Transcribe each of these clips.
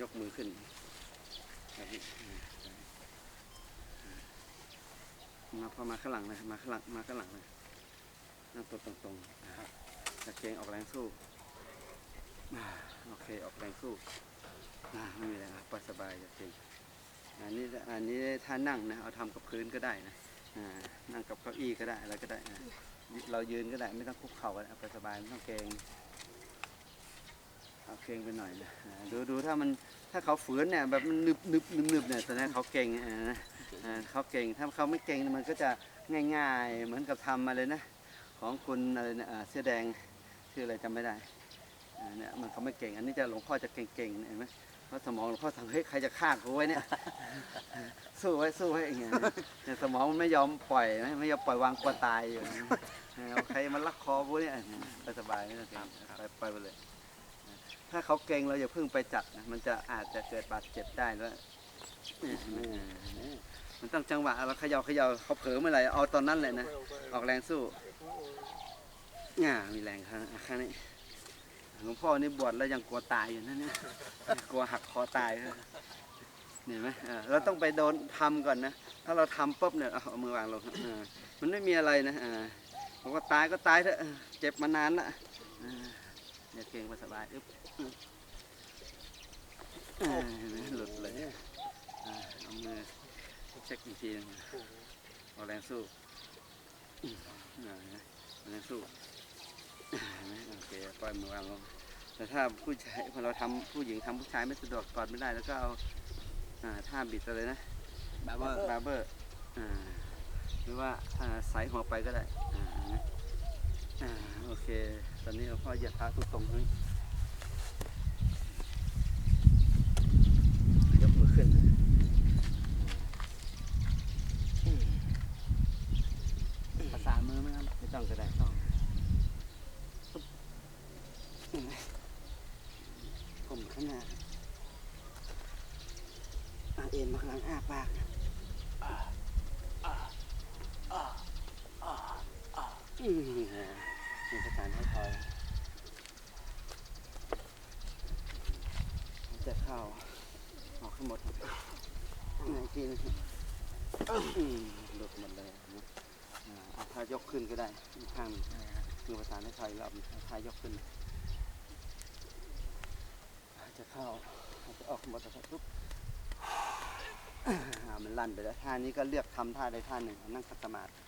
ยกมือขึ้นมาพอมาข้างหลังเลยมาข้างหลังมาข้างหลังเลยนั่งตัวตรงๆตะเกงออกแรงสู้โอเคออกแรงสู้ไม่มีอะไรอะปล่อยสบายอย่าเกงอันนี้อันนี้ถ้านั่งนะเอาทำกับพื้นก็ได้นะนั่งกับเก้าอี้ก็ได้อะไรก็ได้นะเรายืนก็ได้ไม่ต้องคุกเข่าก็ได้เอาไปสบายไม่ต้องเกรง ก่งไปหน่อยนะอ่าดูดูถ้ามันถ้าเขาฝืนเนี่ยแบบมันนึบนึบนึบนึบเนี่ยแสดงเขาเก่งอ่านะอ่าเขาเก่งถ้าเขาไม่เก่งมันก็จะง่าย ๆ เหมือนกับทำมาเลยนะ ของคุณอะไรเนี่ยอ่าเสื้อแดงชื่ออะไรจำไม่ได้อ่าเนี่ยมันเขาไม่เก่ง อันนี้จะหลวงพ่อจะเก่งๆเห็นไหมเพราะสมองหลวงพ่อทำเฮ้ยใครจะฆ่ากูไว้เนี่ยสู้ไว้สู้ไว้อย่างเงี้ยเนี่ยสมองมันไม่ยอมปล่อยนะไม่ยอมปล่อยวางกลัวตายอยู่นะเอาใครมันลักคอกูเนี่ยไปสบายไม่ต้องเกรงไปไปไปเลย ถ้าเขาเก่งเราอย่าเพิ่งไปจับนะมันจะอาจจะเกิดบาดเจ็บได้แล้วมันต้องจังหวะเราเขย่าเขย่าเขาเผลอเมื่อไหร่เอาตอนนั้นเลยนะออกแรงสู้ง่ามีแรงข้างข้างนี้หลวงพ่อนี่บวชแล้วยังกลัวตายอยู่นั่นเนี่ยกลัวหักคอตายเห็นไหมเราต้องไปโดนทำก่อนนะถ้าเราทำปุ๊บเนี่ยเอาเอามือวางลงมันไม่มีอะไรนะเออผมก็ตายก็ตายเถอะเจ็บมานานละ เอออย่าเก่งไปสบายอึ๊บอ่าเห็นไหมหลุดเลยอ่าเอามือเช็คอีกทีหนึงเอาแรงสู้อืมอ่าเห็นไหมเอาแรงสู้อ่าเห็นไหมโอเคปล่อยมือวางลงแต่ถ้าผู้ชายพอเราทำผู้หญิงทำผู้ชายไม่สะดวกกอดไม่ได้แล้วก็เอาอ่าท่าบิดอะไรนะแบบว่าบาร์เบอร์อ่าหรือว่าอ่าสายหัวไปก็ได้ อ่าโอเค ตอนนี้หลวงพ่อเหยียดเท้าตรงๆตรงนี้ยกมือขึ้นภาษามือไหมครับไม่ต้องก็ได้ต้องปึ๊บผมข้น้าอะเอ็นมาข้างหลังอ้าปากอืม จะเข้าออกทั้งหมดไหนทีนึงอืมหลุดหมดเลยอาเอาถ้ายกขึ้นก็ได้อีกข้างหนึ่งคือภาษาในไทยเรอบนี้ถ้ายกขึ้น จะเข้าจะออกหมดแล้วปุ๊บมันลั่นไปแล้วท่านี้ก็เลือกทำท่าใดท่าหนึ่งนั่งสมาธิ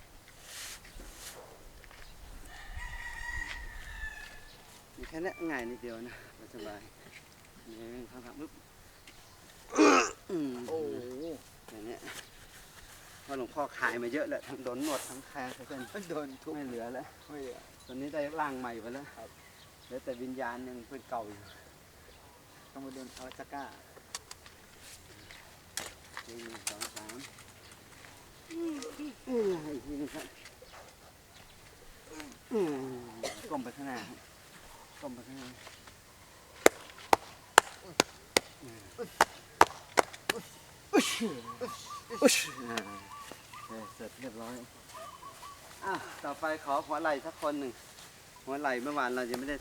แค่นี้ง่ายนิดเดียวนะสบายๆนี่ทำทำปุ๊บอืมโอ้โหอย่างเนี้ยเพราะหลวงพ่อขายมาเยอะแล้วทั้งโดนหนวดทั้งแคร์ทั้งเป็นโดนทุบไม่เหลือแล้วไม่เหลือตอนนี้ได้ร่างใหม่ไปแล้วครับเหลือแต่วิญญาณยังเป็นเก่าอยู่ต้องมาโดนอลาสก้าหนึ่งสองสามอืมอีกทีหนึงครับอืมก้มไปข้างหน้า ต้มไปข้างหน้าอ่าโอเคเสร็จเรียบร้อยอะต่อไปขอหัวไหล่สักคนหนึ่งหัวไหล่เมื่อวานเรายังไม่ได้